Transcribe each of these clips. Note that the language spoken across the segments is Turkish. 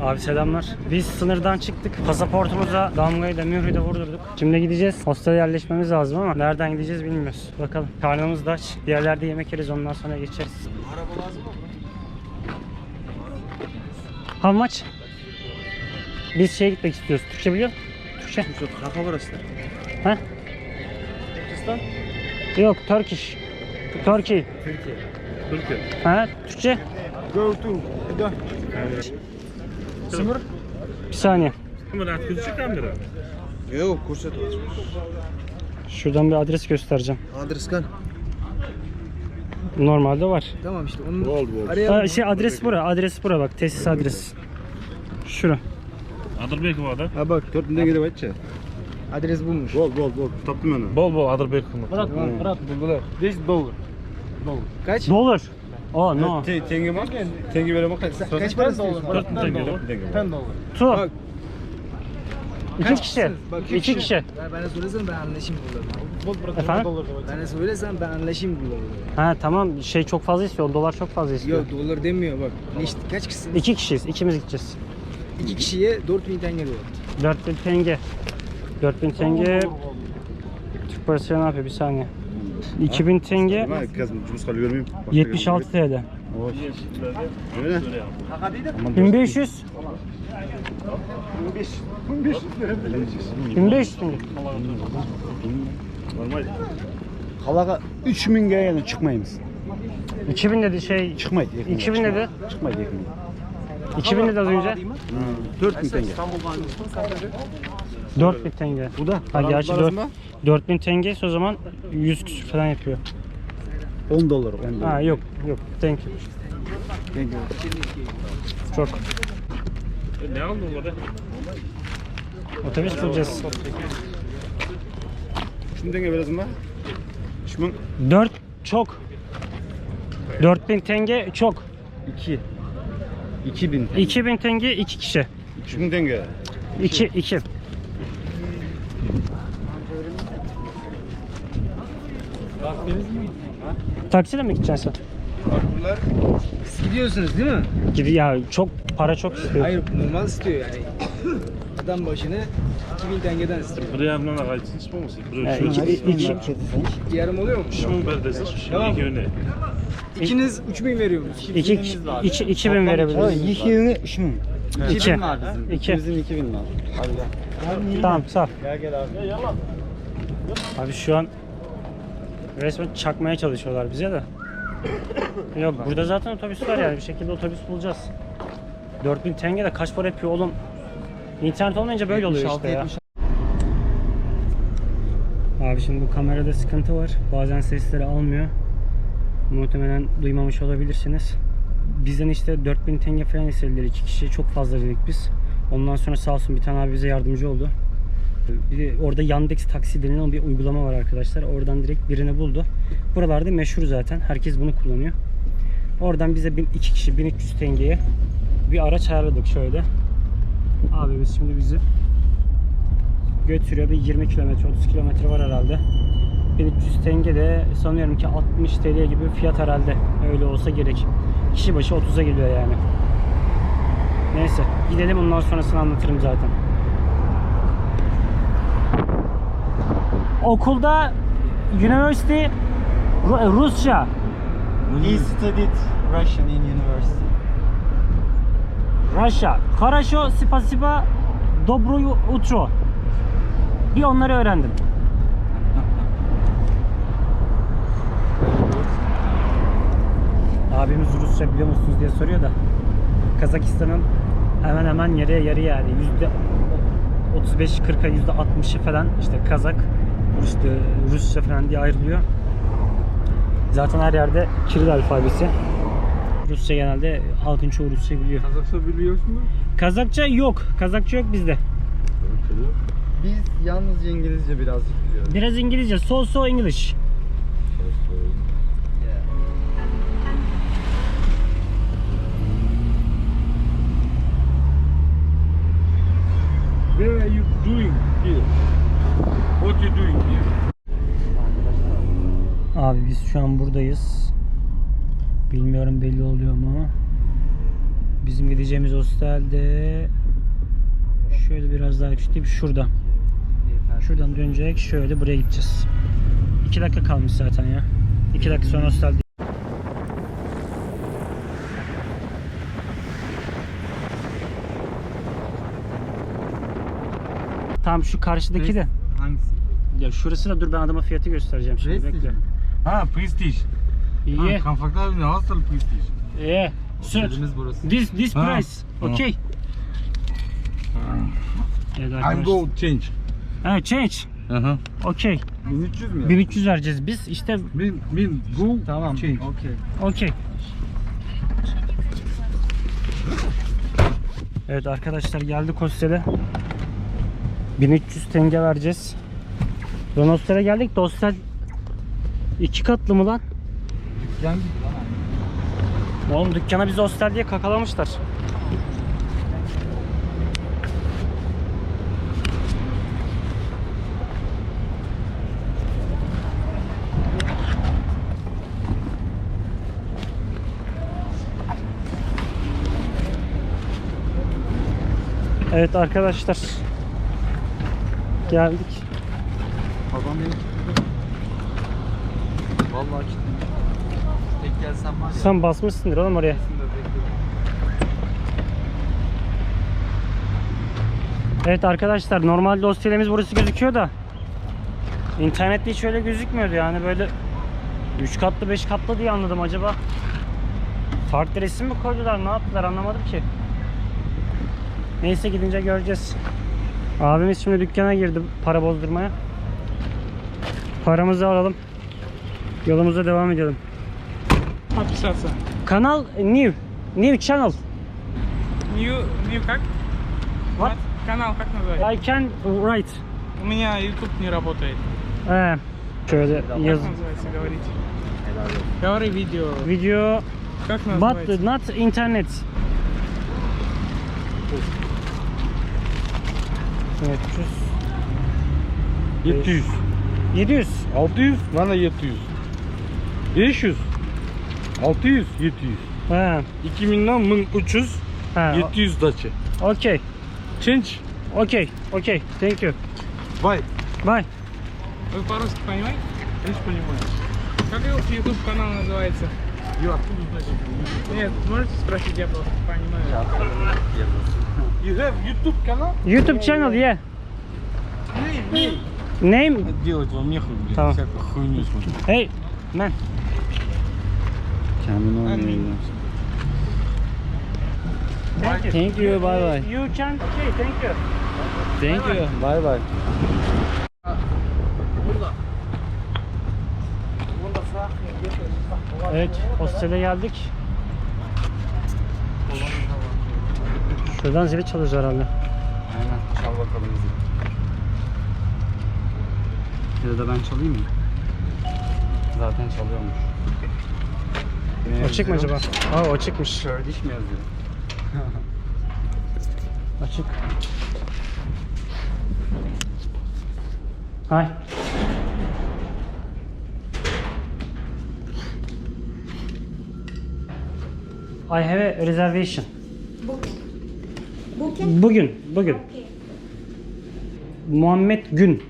Abi selamlar. Biz sınırdan çıktık. Pasaportumuza damgayı da mührü de vurdurduk. Şimdi gideceğiz. Hostele yerleşmemiz lazım ama nereden gideceğiz bilmiyoruz. Bakalım. Karnımız da aç. Bir yerlerde yemek yeriz ondan sonra geçeriz. Araba lazım mı? How much? Biz şeye gitmek istiyoruz. Türkçe biliyor musun? Türkçe. Kafa burası. Ha? Türkistan. Yok, Turkish. Turkey. Türkiye. Türkiye. Ha? Türkçe? Go to. Dön. Sımır. Bir saniye. Камера открытый камера. Yok kurset Şuradan bir adres göstereceğim. Adres kan. Normalde var. Tamam işte onun Bol bol. araya Ha, şey adres bura. Adres bura bak. Tesis adresi. Şura. Адырбекова да? Ha bak dörtünde gidip açça. Adres bulmuş. Бол, бол, бол. Таптым аны. Бол, бол, Адырбекова. Bırak bırak buldular. 5 dolar. Kaç? Dolar. Oh no. Te- tenge maken, tenge willen maken. Kaç para istiyorsun? Dört tenge? Dört dolar. Tur. İki kişi. Bak, iki kişi. kişi. Ben, söylesem ben anlaşayım bulurum. Efendim? Ben söylesem ben anlaşayım bulurum. Ha tamam şey çok fazla istiyor. Dolar çok fazla istiyor. Yok dolar demiyor bak. Ne işte, kaç kişisin? İki kişiyiz. İkimiz gideceğiz. İki kişiye 4000 tenge diyor. 4000 tenge. 4000 tenge. Türk parası ne yapıyor? Bir saniye. 2000 tenge 76 TL. 1500 1500 1500 1500 mi? Normal. Kalaga 3000 yani 2000 dedi şey çıkmaydı. 2000 dedi. Çıkmaydı 2000. 2000 dedi az önce. 4000 tenge. 4000 tenge. Bu da. Ha gerçi 4. 4000 tenge o zaman 100 küsür falan yapıyor. 10 dolar 10 dolar. Ha yok yok. Thank you. Thank you. Çok. Ne aldın onları? Otobüs bulacağız. Şunu denge biraz mı? Şunun 4 çok. 4000 tenge çok. 2. 2000 tenge. 2000 tenge 2 kişi. Şunu denge. 2 2. Taksiyle mi gideceksin sen? Bunlar siz gidiyorsunuz değil mi? Gidi ya çok para çok istiyor. Hayır normal istiyor yani. Adam başına 2000 tengeden istiyor. Bir yarımdan ağaçsın hiç olmasın. Bir Ha, şu iki, iki, Yarım oluyor mu? 3000 ver desin. Tamam. İki öne. İkiniz 3000 veriyorsunuz. iki, iki, 2000 verebiliriz. 2000 3000. 2. var bizim. 2. Bizim 2000 var. Tamam sağ ol. Gel gel abi. Abi şu an resmen çakmaya çalışıyorlar bize de. Yok burada zaten otobüs var yani bir şekilde otobüs bulacağız. 4000 tenge de kaç para yapıyor oğlum? İnternet olmayınca böyle oluyor işte ya. Abi şimdi bu kamerada sıkıntı var. Bazen sesleri almıyor. Muhtemelen duymamış olabilirsiniz. Bizden işte 4000 tenge falan istediler iki kişi. Çok fazla dedik biz. Ondan sonra sağ olsun bir tane abi bize yardımcı oldu. Bir orada Yandex taksi denilen bir uygulama var arkadaşlar. Oradan direkt birini buldu. Buralarda meşhur zaten. Herkes bunu kullanıyor. Oradan bize bin- iki kişi 1300 tengeye bir araç ayarladık şöyle. Abi biz şimdi bizi götürüyor. Bir 20 kilometre 30 kilometre var herhalde. 1300 tenge de sanıyorum ki 60 TL gibi fiyat herhalde. Öyle olsa gerek. Kişi başı 30'a geliyor yani. Neyse gidelim ondan sonrasını anlatırım zaten. Okulda University Ru- Rusça. He studied Russian in university. Rusça. Хорошо, спасибо, доброе утро. Bir onları öğrendim. Abimiz Rusça biliyor musunuz diye soruyor da Kazakistan'ın hemen hemen yarıya yarı yani yüzde 35-40'a yüzde 60'ı falan işte Kazak işte Rusça falan diye ayrılıyor. Zaten her yerde Kiril alfabesi. Rusça genelde halkın çoğu Rusça biliyor. Kazakça biliyorsun mu? Kazakça yok. Kazakça yok bizde. Biz yalnızca İngilizce birazcık biliyoruz. Biraz İngilizce. So so English. Where are you doing here? What you doing here? Abi biz şu an buradayız. Bilmiyorum belli oluyor mu. Bizim gideceğimiz hostelde şöyle biraz daha küçülteyim şuradan. Şuradan dönecek şöyle buraya gideceğiz. 2 dakika kalmış zaten ya. 2 dakika sonra hostel Tamam şu karşıdaki de. Hangisi? Ya şurası da dur ben adama fiyatı göstereceğim şimdi Prestige bekle. mi? Ha, prestige. İyi. Ha, confortable hostel prestige. İyi. Süt. Otelimiz burası. This this Ha, price. tamam. Okay. Evet I arkadaşlar. go change. Ha change. Aha. Okay. 1300 mü? 1300 vereceğiz biz. İşte Bin, bin, go Tamam. change. Okey. okey. Evet arkadaşlar geldik hostele. 1300 tenge vereceğiz. Hostele geldik de hostel iki katlı mı lan? Gibi lan. Oğlum dükkana bizi hostel diye kakalamışlar. Evet arkadaşlar. Geldik. Babam beni kilitledi. Vallahi kilitledi. Tek gelsem var ya. Sen basmışsındır oğlum oraya. Evet arkadaşlar normalde hostelimiz burası gözüküyor da internette hiç öyle gözükmüyordu yani böyle 3 katlı 5 katlı diye anladım acaba farklı resim mi koydular ne yaptılar anlamadım ki neyse gidince göreceğiz abimiz şimdi dükkana girdi para bozdurmaya paramızı alalım yolumuza devam edelim Подписаться. kanal new new channel New, new как? What? Канал как называется? I can write У меня YouTube не работает. Ee, şöyle Как yaz называется, говорите? Говори видео. video Как But называется? not internet. Evet, 700. 700. 600, bana 700. 500. 600, 700. Ha, 2000'den 1300, ha. 700 daçı. Okay. Change. Okay. Okay. Thank you. Bye. Bye. Вы по-русски понимаете? Конечно, понимаю. Как его YouTube канал называется? Нет, можете спросить, я просто понимаю. You have YouTube канал? YouTube channel, yeah. Name, Name? Делать вам нехуй, блин, Tamam. всякую хуйню смотреть. Hey, man. Kendini oynayın. Thank you. Thank you, bye bye. You can. Okay, thank you. Thank you. Bye bye. Evet, hostele geldik. Şuradan zili çalıyoruz herhalde. Aynen. Çal bakalım bizi. Ya da ben çalayım mı? Zaten çalıyormuş. Ne Açık mı acaba? Aa, açıkmış. Kurdish mi yazıyor? Açık. Hi. I have a reservation. Booking? Bugün, bugün. Okay. Muhammed Gün.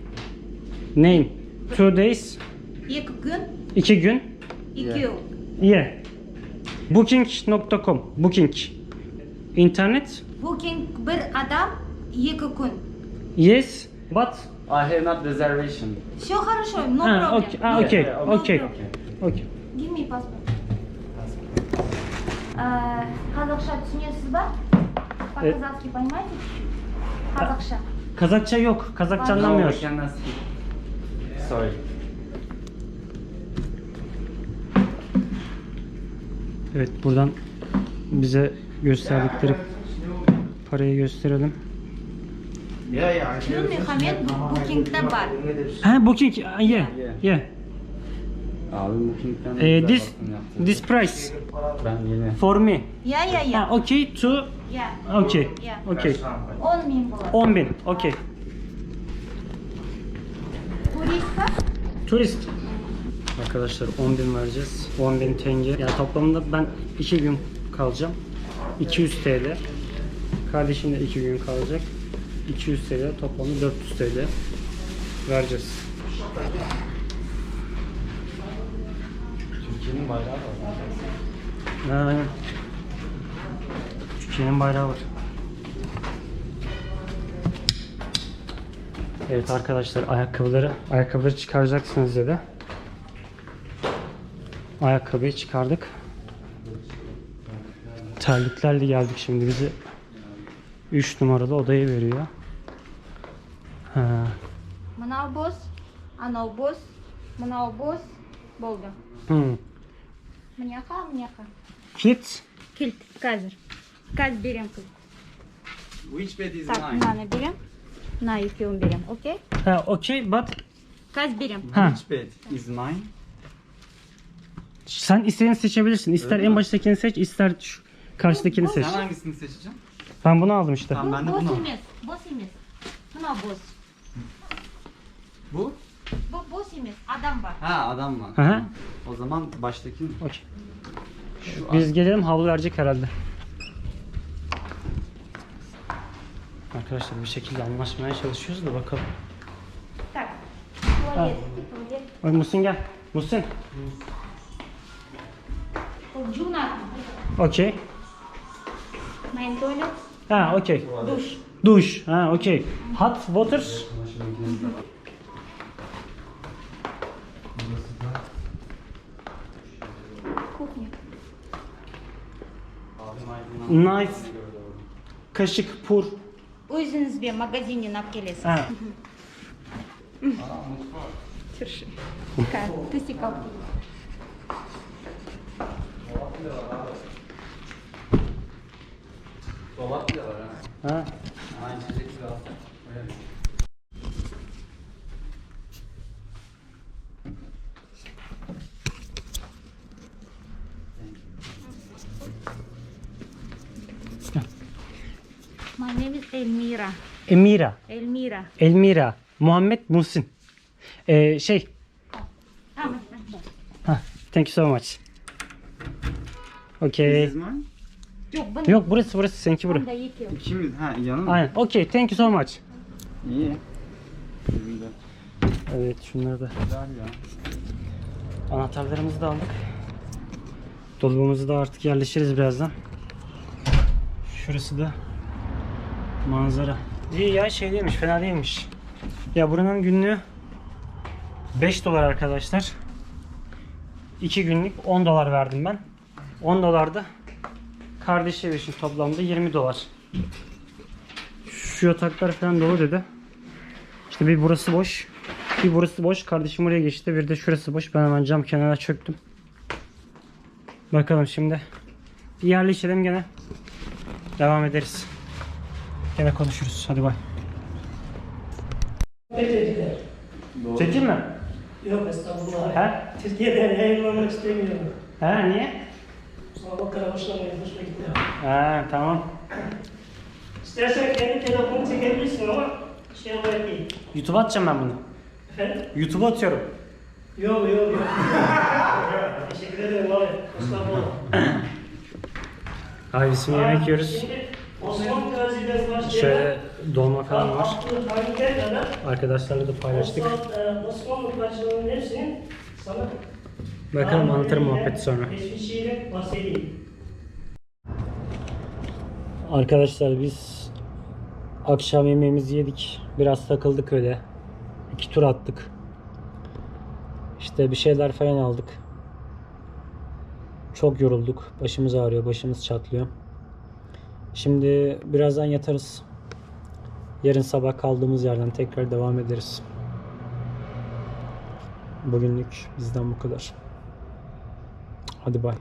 Name. Two days. İki gün, iki gün. iki yıl. Yeah. Booking.com. Booking. İnternet. Booking bir adam, iki gün. Yes. But. I have not reservation. Все хорошо, no Ha, problem. okay. Ah, No okay. problem. Okay. No problem. Okay. Give me passport. Ee, Қазақша түсінесіз ба? По-казахски понимаете? Қазақша. Kazakça yok. Kazakça No, anlamıyor. sorry. Evet buradan bize gösterdikleri parayı gösterelim. Şunu Muhammed Booking'de var. Ha Booking. Yeah. Yeah. yeah. Abi Booking'den eh, this this price ben yine for me. Yeah yeah yeah. Ha, okay to Yeah. Okay. Yeah. Okay. 10 bin bu. 10 bin. Okay. Turist. Arkadaşlar 10 bin vereceğiz. 10 bin tenge. Yani toplamda ben 2 gün kalacağım. 200 TL. Kardeşim de 2 gün kalacak. 200 TL toplamda 400 TL vereceğiz. Türkiye'nin bayrağı var. Türkiye'nin bayrağı var. Evet arkadaşlar ayakkabıları ayakkabıları çıkaracaksınız dedi. Ayakkabıyı çıkardık. Terliklerle geldik şimdi bizi 3 numaralı odaya veriyor. Ha. Manav boz, anov boz, manav boz, boldu. Hmm. Mınyaka, kazır. Kaz birim kilit. Which bed is mine? Tak, mine birim берем. Мына екеуін берем, окей? Ha, okay but Қазір берем. ha. Which bed is mine? Sen istediğini seçebilirsin. İster Öyle en mi? baştakini seç, ister şu karşıdakini seç. Sen hangisini seçeceğim? Ben bunu aldım işte. Tamam ben de бос bunu. емес, бос емес. Мынау бос. Bu? Bu бос емес, адам бар. Ha adam var. Hı hı. O zaman baştaki Okey. şu Biz gelelim havlu verecek herhalde. Arkadaşlar bir şekilde anlaşmaya çalışıyoruz da bakalım. Так, туалет, туалет. Oy Musin gel. Musin. Ол жуынатын. Okey. Main туалет, Ha okey. душ. Duş. Ha okey. Hot water. Кухня. Knife. Kaşık, pur. Өзіңізбен магазиннен алып келесіз. Ha. Держи. Тысяк алып келесіз. Elmira. Emira. Elmira. Elmira. Muhammed Muhsin. Ee, şey. Ha, thank you so much. Okay. Yok, bunu Yok burası burası seninki burası. da. İkimiz ha yanım. Aynen. Okay, thank you so much. İyi. Bizim Evet, şunları da. Güzel ya. Anahtarlarımızı da aldık. Dolabımızı da artık yerleşiriz birazdan. Şurası da manzara. İyi ya şey değilmiş fena değilmiş. Ya buranın günlüğü 5 dolar arkadaşlar. 2 günlük 10 dolar verdim ben. 10 dolar da kardeşi için toplamda 20 dolar. Şu yataklar falan dolu dedi. İşte bir burası boş. Bir burası boş. Kardeşim oraya geçti. Bir de şurası boş. Ben hemen cam kenara çöktüm. Bakalım şimdi. Bir yerleşelim gene. Devam ederiz. Gene konuşuruz. Hadi bay. Çekeyim mi? Yok estağfurullah. He? Türkiye'de yayınlamak istemiyorum. He niye? Sonra kara başlamayın. Hoşuma gitmiyor. He tamam. İstersen kendi telefonu çekebilirsin ama şey olarak değil. YouTube'a atacağım ben bunu. Efendim? YouTube'a atıyorum. Yok yok yok. Teşekkür ederim abi. Estağfurullah. Abi bizim yemek yiyoruz. Şimdi Gazi'den başlayarak Şöyle dolma falan var. Arkadaşlarla da paylaştık. E, Bakalım anlatırım muhabbeti sonra. Arkadaşlar biz akşam yemeğimizi yedik. Biraz takıldık öyle. İki tur attık. İşte bir şeyler falan aldık. Çok yorulduk. Başımız ağrıyor, başımız çatlıyor. Şimdi birazdan yatarız. Yarın sabah kaldığımız yerden tekrar devam ederiz. Bugünlük bizden bu kadar. Hadi bay.